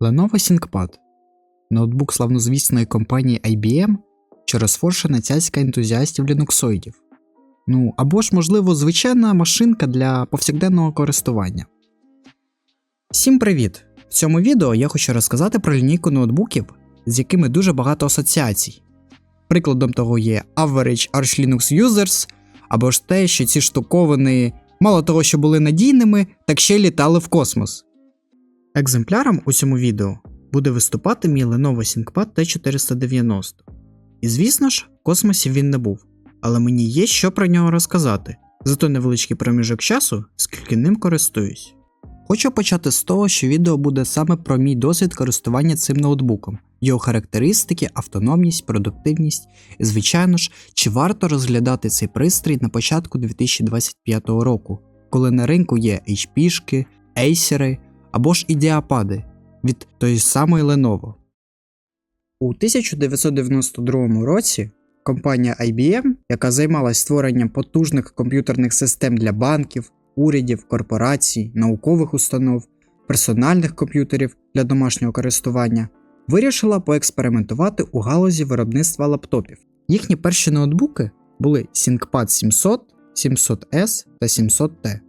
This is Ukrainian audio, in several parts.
Lenovo ThinkPad ноутбук славнозвісної компанії IBM чи розфоршена цяцька ентузіастів лінуксоїдів. Ну або ж, можливо, звичайна машинка для повсякденного користування. Всім привіт! В цьому відео я хочу розказати про лінійку ноутбуків, з якими дуже багато асоціацій. Прикладом того є Average Arch Linux Users, або ж те, що ці штуковини мало того, що були надійними, так ще й літали в космос. Екземпляром у цьому відео буде виступати мій Lenovo ThinkPad T490. І звісно ж, в космосі він не був, але мені є що про нього розказати, за той невеличкий проміжок часу, скільки ним користуюсь. Хочу почати з того, що відео буде саме про мій досвід користування цим ноутбуком, його характеристики, автономність, продуктивність і, звичайно ж, чи варто розглядати цей пристрій на початку 2025 року, коли на ринку є HP-шки, Acer або ж і діапади від тої самої Lenovo. У 1992 році компанія IBM, яка займалась створенням потужних комп'ютерних систем для банків, урядів, корпорацій, наукових установ, персональних комп'ютерів для домашнього користування, вирішила поекспериментувати у галузі виробництва лаптопів. Їхні перші ноутбуки були ThinkPad 700, 700S та 700T,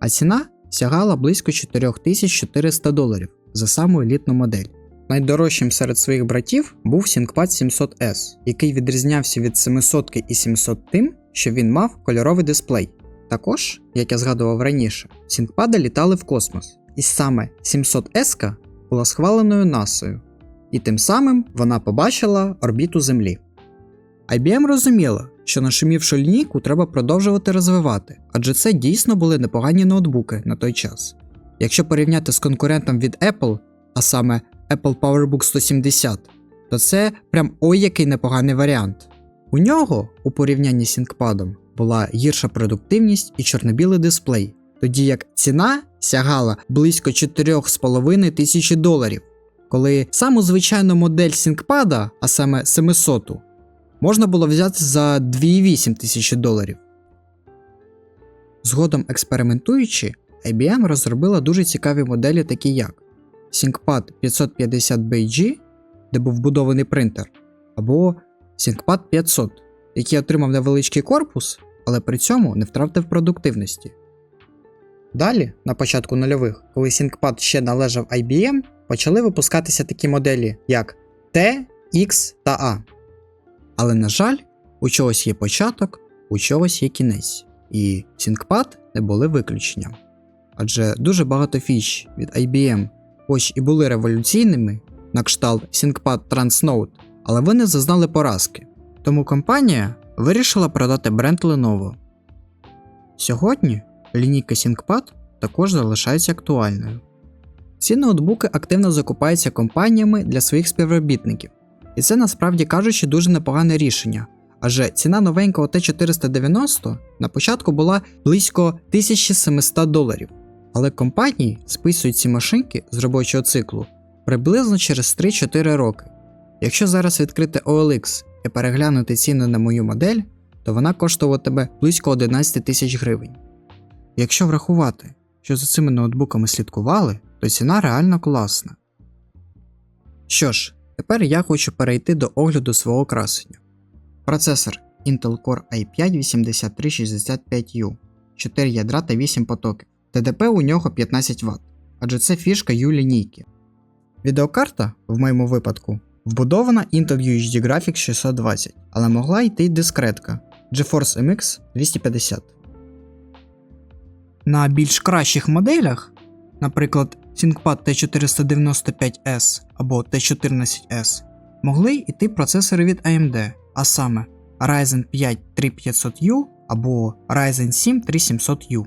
а ціна сягала близько 4400 доларів за саму елітну модель. Найдорожчим серед своїх братів був ThinkPad 700S, який відрізнявся від 700 і 700 тим, що він мав кольоровий дисплей. Також, як я згадував раніше, ThinkPad літали в космос, і саме 700S була схваленою насою, і тим самим вона побачила орбіту Землі. IBM розуміла, що нашумівшу лінійку треба продовжувати розвивати, адже це дійсно були непогані ноутбуки на той час. Якщо порівняти з конкурентом від Apple, а саме Apple PowerBook 170, то це прям ой який непоганий варіант. У нього, у порівнянні з ThinkPad, була гірша продуктивність і чорно-білий дисплей, тоді як ціна сягала близько 4,5 тисячі доларів, коли саму звичайну модель ThinkPad, а саме 700, можна було взяти за 2,8 тисячі доларів. Згодом експериментуючи, IBM розробила дуже цікаві моделі, такі як ThinkPad 550BG, де був вбудований принтер, або ThinkPad 500, який отримав невеличкий корпус, але при цьому не втратив продуктивності. Далі, на початку нульових, коли ThinkPad ще належав IBM, почали випускатися такі моделі, як T, X та A. Але, на жаль, у чогось є початок, у чогось є кінець, і ThinkPad не були виключенням. Адже дуже багато фіч від IBM хоч і були революційними, на кшталт ThinkPad Transnote, але вони зазнали поразки. Тому компанія вирішила продати бренд Lenovo. Сьогодні лінійка ThinkPad також залишається актуальною. Ці ноутбуки активно закупаються компаніями для своїх співробітників, і це насправді кажучи дуже непогане рішення, адже ціна новенького T490 на початку була близько 1700 доларів. Але компанії списують ці машинки з робочого циклу приблизно через 3-4 роки. Якщо зараз відкрити OLX і переглянути ціни на мою модель, то вона коштуватиме близько 11 тисяч гривень. Якщо врахувати, що за цими ноутбуками слідкували, то ціна реально класна. Що ж, тепер я хочу перейти до огляду свого красення. Процесор Intel Core i5-8365U, 4 ядра та 8 потоків. ТДП у нього 15 Вт, адже це фішка U-лінійки. Відеокарта, в моєму випадку, вбудована Intel UHD Graphics 620, але могла йти дискретка GeForce MX 250. На більш кращих моделях, наприклад, ThinkPad T495S або T14S, могли йти процесори від AMD, а саме Ryzen 5 3500U або Ryzen 7 3700U.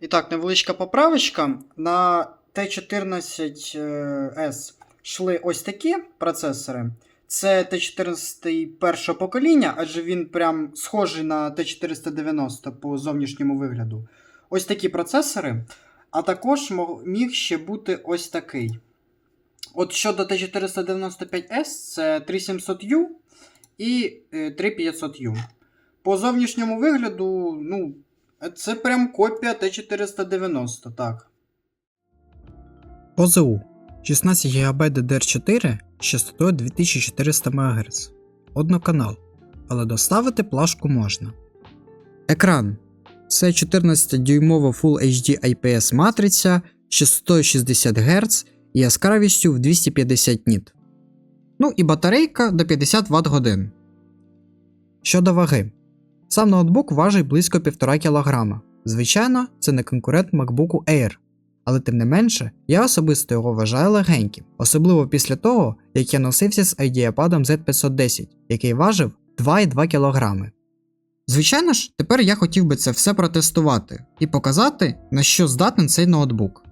І так, невеличка поправочка. На T14S йшли ось такі процесори. Це T14 першого покоління, адже він прям схожий на T490 по зовнішньому вигляду. Ось такі процесори. А також міг ще бути ось такий. От щодо T495S, це 3700U і 3500U. По зовнішньому вигляду, ну. Це прям копія Т490, так. ОЗУ. 16 ГБ DDR4 з частотою 2400 МГц. Одноканал, але доставити плашку можна. Екран це 14-дюймова Full HD IPS матриця з частотою 60 Гц і яскравістю в 250 ніт. Ну і батарейка до 50 Вт годин. Щодо ваги. Сам ноутбук важить близько 1,5 кг. Звичайно, це не конкурент MacBook Air, але тим не менше, я особисто його вважаю легеньким, особливо після того, як я носився з IdeaPad Z510, який важив 2,2 кг. Звичайно ж, тепер я хотів би це все протестувати і показати, на що здатен цей ноутбук.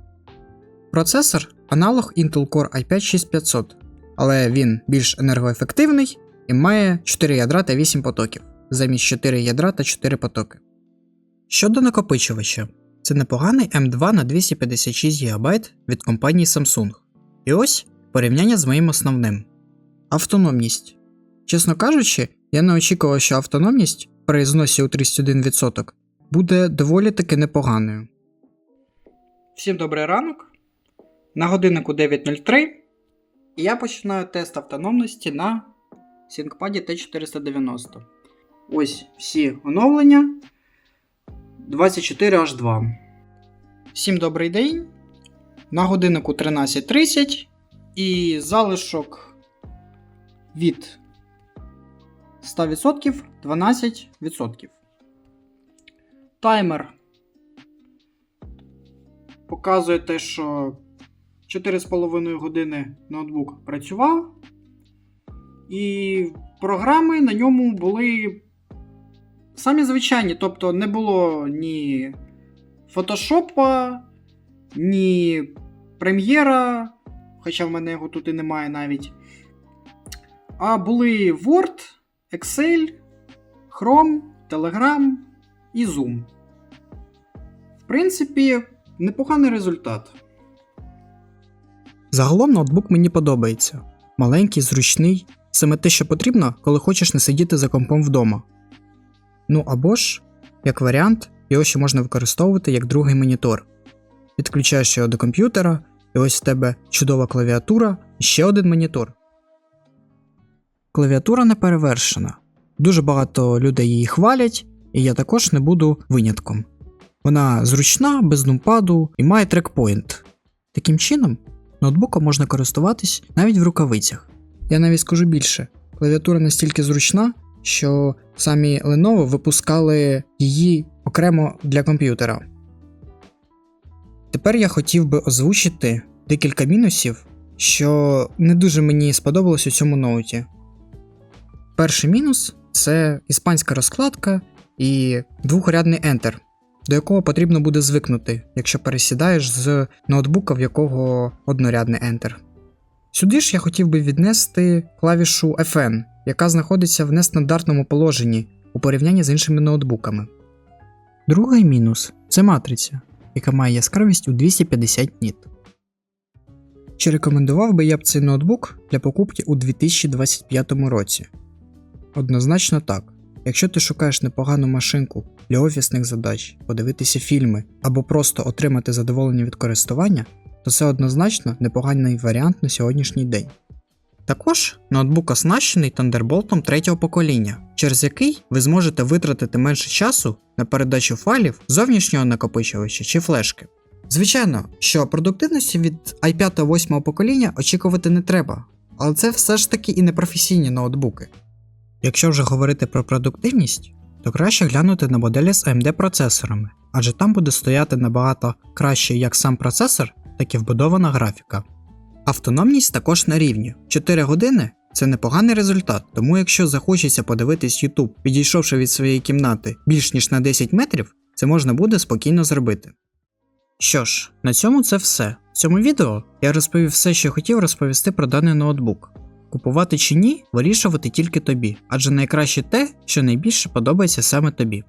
Процесор аналог Intel Core i5 6500, але він більш енергоефективний і має 4 ядра та 8 потоків, замість 4 ядра та 4 потоки. Щодо накопичувача, це непоганий M2 на 256 ГБ від компанії Samsung. І ось порівняння з моїм основним. Автономність. Чесно кажучи, я не очікував, що автономність при зносі у 31% буде доволі таки непоганою. Всім добрий ранок. На годиннику 9.03. І я починаю тест автономності на ThinkPad T490. Ось всі оновлення. 24H2. Всім добрий день. На годиннику 13.30 і залишок від 100% 12%. Таймер показує те, що 4,5 години ноутбук працював. І програми на ньому були самі звичайні, тобто не було ні фотошопа, ні прем'єра, хоча в мене його тут і немає навіть. А були Word, Excel, Chrome, Telegram і Zoom. В принципі, непоганий результат. Загалом ноутбук мені подобається. Маленький, зручний, саме те, що потрібно, коли хочеш не сидіти за компом вдома. Ну або ж, як варіант, його ще можна використовувати як другий монітор. Підключаєш його до комп'ютера, і ось в тебе чудова клавіатура і ще один монітор. Клавіатура не перевершена. Дуже багато людей її хвалять, і я також не буду винятком. Вона зручна, без нумпаду і має трекпоінт. Таким чином, ноутбуком можна користуватись навіть в рукавицях. Я навіть скажу більше, клавіатура настільки зручна, що самі Lenovo випускали її окремо для комп'ютера. Тепер я хотів би озвучити декілька мінусів, що не дуже мені сподобалось у цьому ноуті. Перший мінус це іспанська розкладка і двохрядний Enter, до якого потрібно буде звикнути, якщо пересідаєш з ноутбука, в якого однорядний Enter. Сюди ж я хотів би віднести клавішу FN, яка знаходиться в нестандартному положенні у порівнянні з іншими ноутбуками. Другий мінус це матриця, яка має яскравість у 250 ніт. Чи рекомендував би я б цей ноутбук для покупки у 2025 році? Однозначно так. Якщо ти шукаєш непогану машинку для офісних задач, подивитися фільми або просто отримати задоволення від користування, то це однозначно непоганий варіант на сьогоднішній день. Також ноутбук оснащений Thunderbolt третього покоління, через який ви зможете витратити менше часу на передачу файлів зовнішнього накопичувача чи флешки. Звичайно, що продуктивності від i5 8 покоління очікувати не треба, але це все ж таки і не професійні ноутбуки. Якщо вже говорити про продуктивність, то краще глянути на моделі з AMD процесорами, адже там буде стояти набагато краще як сам процесор, так і вбудована графіка. Автономність також на рівні 4 години це непоганий результат, тому якщо захочеться подивитись YouTube, підійшовши від своєї кімнати більш ніж на 10 метрів, це можна буде спокійно зробити. Що ж, на цьому це все. В цьому відео я розповів все, що хотів розповісти про даний ноутбук. Купувати чи ні, вирішувати тільки тобі, адже найкраще те, що найбільше подобається саме тобі.